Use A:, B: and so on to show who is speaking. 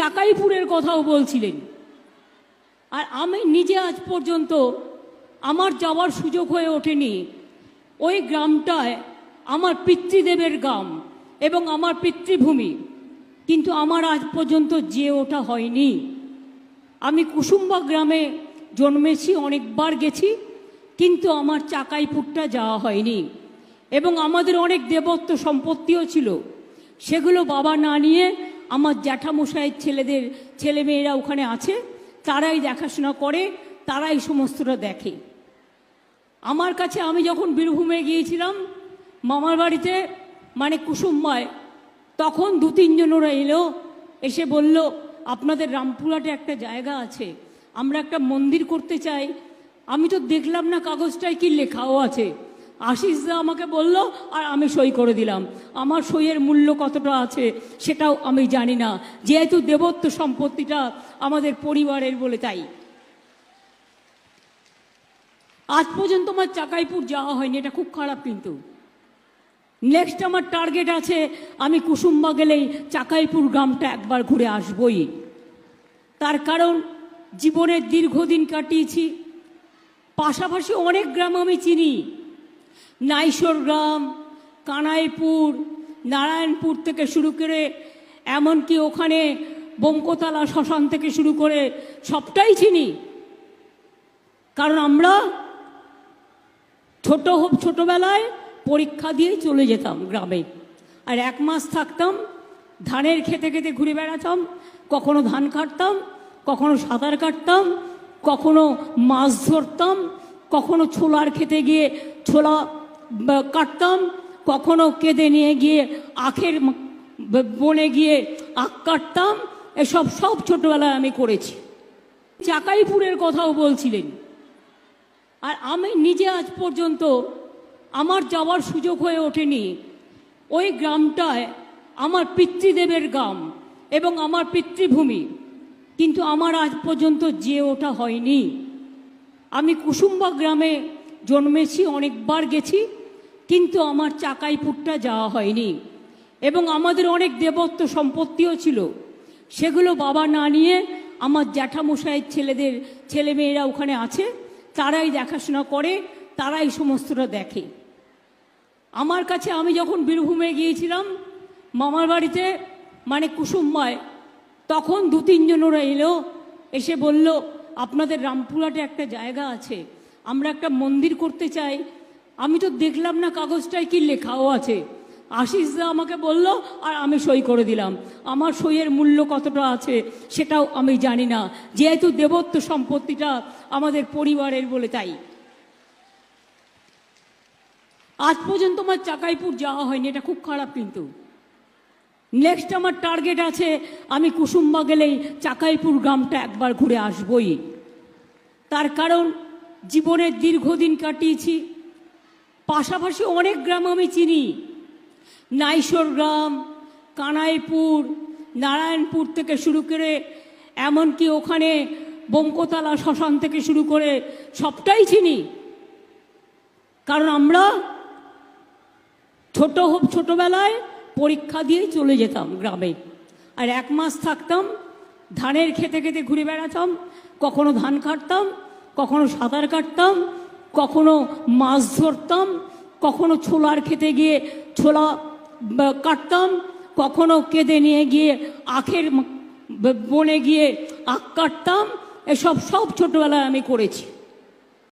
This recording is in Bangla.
A: চাকাইপুরের কথাও বলছিলেন। আর আমি নিজে আজ পর্যন্ত আমার যাওয়ার সুযোগ হয়ে ওঠেনি। ওই গ্রামটায় আমার পিতৃদেবের গ্রাম এবং আমার পিতৃভূমি। কিন্তু আমার আজ পর্যন্ত যে ওটা হয়নি। আমি কুসুম্বা গ্রামে জন্মেছি, অনেকবার গেছি, কিন্তু আমার চাকাইপুরটা যাওয়া হয়নি। এবং আমাদের অনেক দেবত্ব সম্পত্তিও ছিল। সেগুলো বাবা না নিয়ে আমার জ্যাঠামশাইয়ের ছেলেদের ছেলেমেয়েরা ওখানে আছে, তারাই দেখাশোনা করে, তারাই সমস্তটা দেখে। আমার কাছে আমি যখন বীরভূমে গিয়েছিলাম মামার বাড়িতে মানে কুসুম্বায়, তখন দু তিনজন ওরা এলো, এসে বলল, আপনাদের রামপুরহাটে একটা জায়গা আছে, আমরা একটা মন্দির করতে চাই। আমি তো দেখলাম না কাগজটায় কি লেখাও আছে। আশিস দা আমাকে বলল, আর আমি সই করে দিলাম। আমার সইয়ের মূল্য কতটা আছে সেটাও আমি জানি না। যেহেতু দেবত্ব সম্পত্তিটা আমাদের পরিবারের বলে তাই। আজ পর্যন্ত আমার চাকাইপুর যাওয়া হয়নি, এটা খুব খারাপ কিন্তু। নেক্সট আমার টার্গেট আছে, আমি কুসুম্বা গেলেই চাকাইপুর গ্রামটা একবার ঘুরে আসবই। তার কারণ, জীবনের দীর্ঘদিন কাটিয়েছি। পাশাপাশি অনেক গ্রাম আমি চিনি। নাইশোর গ্রাম, কানাইপুর, নারায়ণপুর থেকে শুরু করে, এমনকি ওখানে বঙ্কতলা শ্মশান থেকে শুরু করে সবটাই চিনি। কারণ আমরা ছোট হোক ছোটোবেলায় পরীক্ষা দিয়ে চলে যেতাম গ্রামে। আর এক মাস থাকতাম, ধানের খেতে খেতে ঘুরে বেড়াতাম, কখনো ধান কাটতাম, কখনো সাঁতার কাটতাম, কখনো মাছ ধরতাম, কখনো ছোলার খেতে গিয়ে ছোলা কাটতাম, কখনো কেঁদে নিয়ে গিয়ে আখের বনে গিয়ে আখ কাটতাম, এসব সব ছোটবেলায় আমি করেছি। চাকাইপুরের কথাও বলছিলেন। আর আমি নিজে আজ পর্যন্ত আমার যাওয়ার সুযোগ হয়ে ওঠেনি। ওই গ্রামটায় আমার পিতৃদেবের গ্রাম এবং আমার পিতৃভূমি, কিন্তু আমার আজ পর্যন্ত যে ওটা হয়নি। আমি কুসুম্বা গ্রামে জন্মেছি, অনেকবার গেছি, কিন্তু আমার চাকাইপুরটা যাওয়া হয়নি। এবং আমাদের অনেক দেবত্ব সম্পত্তিও ছিল। সেগুলো বাবা না নিয়ে আমার জ্যাঠামশাইয়ের ছেলেদের, ছেলেমেয়েরা ওখানে আছে, তারাই দেখাশোনা করে, তারাই সমস্তটা দেখে। আমার কাছে আমি যখন বীরভূমে গিয়েছিলাম, মামার বাড়িতে মানে কুসুম্বায়, তখন দু তিনজন ওরা এলো, এসে বলল, আপনাদের রামপুরহাটে একটা জায়গা আছে। আমরা একটা মন্দির করতে চাই। আমি তো দেখলাম না কাগজটায় কি লেখাও আছে। আশিস দা আমাকে বলল, আর আমি সই করে দিলাম। আমার সইয়ের মূল্য কতটা আছে সেটাও আমি জানি না। যেহেতু দেবত্ব সম্পত্তিটা আমাদের পরিবারের বলে তাই। আজ পর্যন্ত আমার চাকাইপুর যাওয়া হয়নি, এটা খুব খারাপ কিন্তু। নেক্সট আমার টার্গেট আছে, আমি কুসুম্বা গেলেই চাকাইপুর গ্রামটা একবার ঘুরে আসবই। তার কারণ জীবনের দীর্ঘদিন কাটিয়েছি। পাশাপাশি অনেক গ্রাম আমি চিনি। নাইশোর গ্রাম, কানাইপুর, নারায়ণপুর থেকে শুরু করে, এমনকি ওখানে বঙ্কতলা শ্মশান থেকে শুরু করে সবটাই চিনি। কারণ আমরা ছোট হোক ছোটোবেলায় পরীক্ষা দিয়ে চলে যেতাম গ্রামে। আর এক মাস থাকতাম, ধানের খেতে খেতে ঘুরে বেড়াতাম, কখনো ধান কাটতাম কখনো সাঁতার কাটতাম, কখনো মাছ ধরতাম, কখনো ছোলার খেতে গিয়ে ছোলা কাটতাম, কখনো কেঁদে নিয়ে গিয়ে আখের বনে গিয়ে আখ কাটতাম, এসব সব ছোটোবেলায় আমি করেছি।